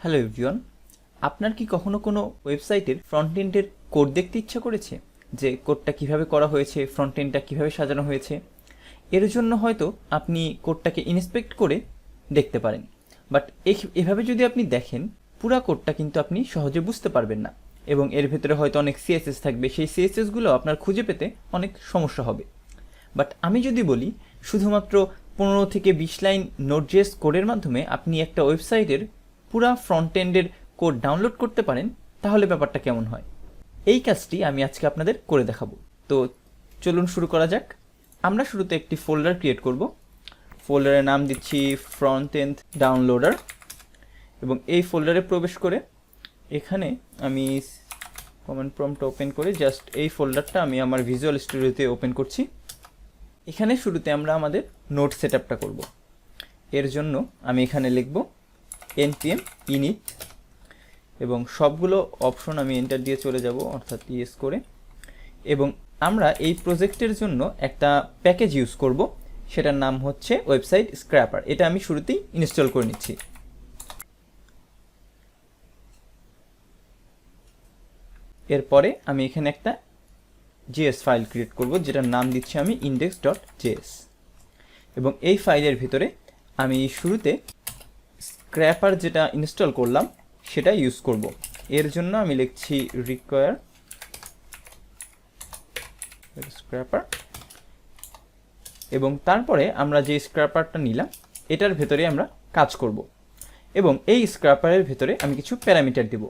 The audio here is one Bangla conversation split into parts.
হ্যালো এভরিওয়ান, আপনার কি কখনো কোনো ওয়েবসাইটের ফ্রন্ট এন্ডের কোড দেখতে ইচ্ছা করেছে? যে কোডটা কীভাবে করা হয়েছে ফ্রন্ট এন্ডটা কীভাবে সাজানো হয়েছে? এর জন্য হয়তো আপনি কোডটাকে ইন্সপেক্ট করে দেখতে পারেন। বাট এভাবে যদি আপনি দেখেন, পুরা কোডটা কিন্তু আপনি সহজে বুঝতে পারবেন না। এবং এর ভেতরে হয়তো অনেক সিএসএস থাকবে। সেই সিএসএসগুলো আপনার খুঁজে পেতে অনেক সমস্যা হবে। বাট আমি যদি বলি, শুধুমাত্র পনেরো থেকে বিশ লাইন নোটজেস কোডের মাধ্যমে আপনি একটা ওয়েবসাইটের পুরা ফ্রন্ট এন্ডের কোড ডাউনলোড করতে পারেন, তাহলে ব্যাপারটা কেমন হয়? এই কাজটি আমি আজকে আপনাদের করে দেখাবো। তো চলুন শুরু করা যাক। আমরা শুরুতে একটি ফোল্ডার ক্রিয়েট করব। ফোল্ডারের নাম দিচ্ছি ফ্রন্ট এন্ড ডাউনলোডার এবং এই ফোল্ডারে প্রবেশ করে এখানে আমি কমেন্ট প্রম্পট ওপেন করে জাস্ট এই ফোল্ডারটা আমি আমার ভিজুয়াল স্টুডিওতে ওপেন করছি। এখানে শুরুতে আমরা আমাদের নোট সেট আপটা করব। এর জন্য আমি এখানে লিখব npm init, এবং সবগুলো অপশন আমি এন্টার দিয়ে চলে যাব, অর্থাৎ ইয়েস করে। এবং আমরা এই প্রজেক্টের জন্য একটা প্যাকেজ ইউজ করব, সেটার নাম হচ্ছে ওয়েবসাইট স্ক্র্যাপার এটা আমি শুরুতেই ইনস্টল করে নিচ্ছি। এরপরে আমি এখানে একটা জিএস ফাইল ক্রিয়েট করব, যেটার নাম দিচ্ছি আমি ইন্ডেক্স ডট জেএস এবং এই ফাইলের ভিতরে আমি শুরুতে স্ক্র্যাপার যেটা ইনস্টল করলাম, সেটা ইউজ করব। এর জন্য আমি লিখছি রিকোয়ার স্ক্র্যাপার এবং তারপরে আমরা যে স্ক্র্যাপারটা নিলাম, এটার ভেতরে আমরা কাজ করব। এবং এই স্ক্র্যাপারের ভেতরে আমি কিছু প্যারামিটার দেব।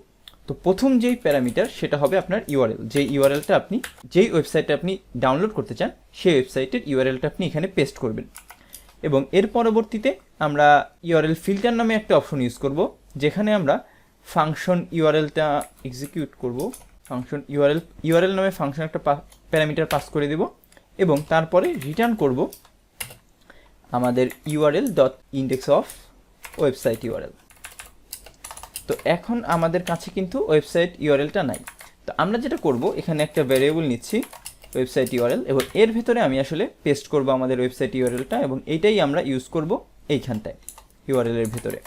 তো প্রথম যেই প্যারামিটার, সেটা হবে আপনার ইউআরএল যে ইউআরএলটা আপনি, যেই ওয়েবসাইটে আপনি ডাউনলোড করতে চান, সেই ওয়েবসাইটের ইউআরএলটা আপনি এখানে পেস্ট করবেন। এবং এর পরবর্তীতে আমরা ইউআরএল ফিল্টার নামে একটা অপশন ইউজ করব, যেখানে আমরা ফাংশন ইউআরএলটা এক্সিকিউট করব। ফাংশন ইউআরএল ইউআরএল নামে ফাংশন একটা প্যারামিটার পাস করে দেব এবং তারপরে রিটার্ন করব আমাদের URL dot index of website URL তো এখন আমাদের কাছে কিন্তু ওয়েবসাইট ইউআরএলটা নাই। তো আমরা যেটা করব, এখানে একটা ভ্যারিয়েবল নিচ্ছি। ওয়েবসাইট ইউআরএল এবং এর ভেতরে আমি আসলে পেস্ট করব আমাদের ওয়েবসাইট ইউআরএলটা এবং এইটাই আমরা ইউজ করব এইখানটায় ইউআরএল এর ভেতরে।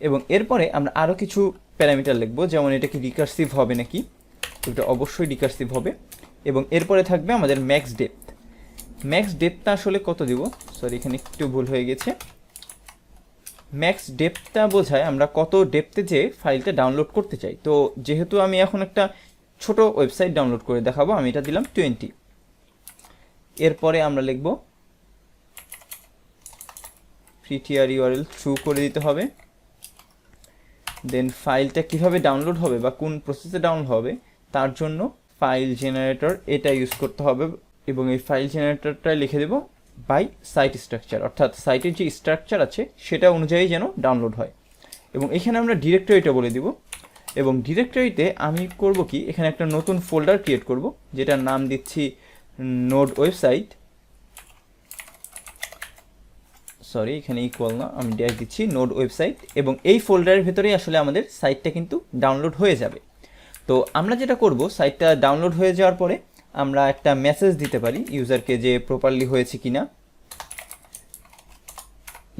এবং এরপরে আমরা আরও কিছু প্যারামিটার লিখব, যেমন এটা কি রিকার্সিভ হবে নাকি? এটা অবশ্যই রিকার্সিভ হবে। এবং এরপরে থাকবে আমাদের ম্যাক্স ডেপথ ম্যাক্স ডেপথটা আসলে কত দিব? সরি এখানে একটু ভুল হয়ে গেছে। ম্যাক্স ডেপথটা বোঝায় আমরা কত ডেপথে যে ফাইলটা ডাউনলোড করতে চাই। তো যেহেতু আমি এখন একটা ছোট ওয়েবসাইট ডাউনলোড করে দেখাবো, আমি এটা দিলাম টোয়েন্টি এরপরে আমরা লিখব ফ্রিটিআর ইউআরএল থ্রু করে দিতে হবে। দেন ফাইলটা কীভাবে ডাউনলোড হবে বা কোন প্রসেসে ডাউনলোড হবে, তার জন্য ফাইল জেনারেটর এটা ইউজ করতে হবে এবং এই ফাইল জেনারেটরটা লিখে দেব বাই সাইট স্ট্রাকচার অর্থাৎ সাইটের যে স্ট্রাকচার আছে, সেটা অনুযায়ী যেন ডাউনলোড হয়। এবং এখানে আমরা ডিরেক্টরিটা বলে দিব। এবং ডিরেক্টরিতে আমি করব কি, এখানে একটা নতুন ফোল্ডার ক্রিয়েট করব, যেটার নাম দিচ্ছি নোড ওয়েবসাইট। সরি, এখানে ইকুয়াল না, আমি ড্যাশ দিচ্ছি নোড ওয়েবসাইট, এবং এই ফোল্ডারের ভেতরেই আসলে আমাদের সাইটটা কিন্তু ডাউনলোড হয়ে যাবে। তো আমরা যেটা করব, সাইটটা ডাউনলোড হয়ে যাওয়ার পরে আমরা একটা মেসেজ দিতে পারি ইউজারকে যে প্রপারলি হয়েছে কি না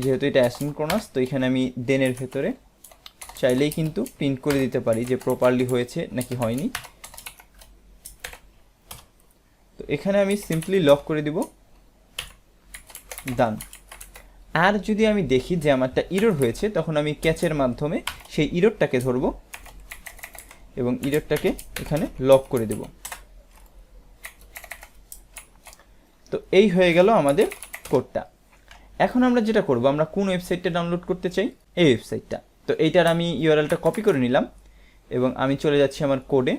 যেহেতু এটা অ্যাসিনক্রোনাস, তো এখানে আমি দেনের ভেতরে চাইলেই কিন্তু প্রিন্ট করে দিতে পারি যে প্রপারলি হয়েছে নাকি হয়নি। তো এখানে আমি সিম্পলি লক করে দিব। ডান আর যদি আমি দেখি যে আমারটা ইরোর হয়েছে, তখন আমি ক্যাচের মাধ্যমে সেই ইরোরটাকে ধরব এবং ইরোরটাকে এখানে লক করে দেব। তো এই হয়ে গেল আমাদের কোডটা এখন আমরা যেটা করব, আমরা কোন ওয়েবসাইটটা ডাউনলোড করতে চাই? এই ওয়েবসাইটটা তো এইটার আমি ইউআরএলটা কপি করে নিলাম এবং আমি চলে যাচ্ছি আমার কোডে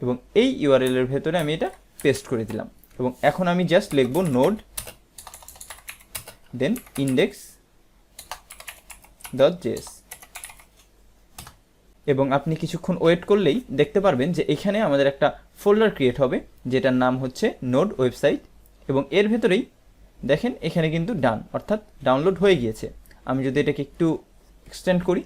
এবং এই ইউআরএলের ভেতরে আমি এটা পেস্ট করে দিলাম এবং এখন আমি জাস্ট লিখব node then index dot JS এবং আপনি কিছুক্ষণ ওয়েট করলেই দেখতে পারবেন যে এখানে আমাদের একটা ফোল্ডার ক্রিয়েট হবে যেটার নাম হচ্ছে নোড ওয়েবসাইট এবং এর ভেতরেই দেখেন এখানে কিন্তু ডান অর্থাৎ ডাউনলোড হয়ে গিয়েছে। আমি যদি এটাকে একটু এক্সটেন্ড করি।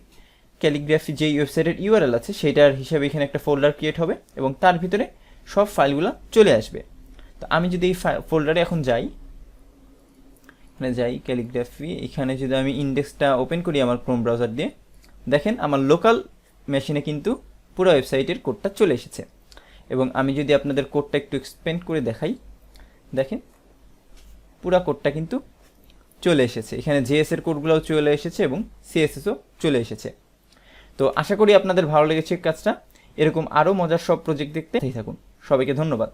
ক্যালিগ্রাফি যেই ওয়েবসাইটের ইউআরএল আছে, সেইটার হিসাবে এখানে একটা ফোল্ডার ক্রিয়েট হবে এবং তার ভিতরে সব ফাইলগুলো চলে আসবে। তো আমি যদি এই ফোল্ডারে এখন যাই, এখানে যাই ক্যালিগ্রাফি এখানে যদি আমি ইন্ডেক্সটা ওপেন করি আমার ক্রোম ব্রাউজার দিয়ে, দেখেন আমার লোকাল মেশিনে কিন্তু পুরো ওয়েবসাইটের কোডটা চলে এসেছে। এবং আমি যদি আপনাদের কোডটা একটু এক্সপ্লেন করে দেখাই, দেখেন পুরা কোডটা কিন্তু চলে এসেছে। এখানে জেএস এর কোডগুলোও চলে এসেছে এবং সিএসএসও চলে এসেছে। তো আশা করি আপনাদের ভালো লেগেছে কাজটা। এরকম আরও মজার সব প্রজেক্ট দেখতে থাকুন। সবাইকে ধন্যবাদ।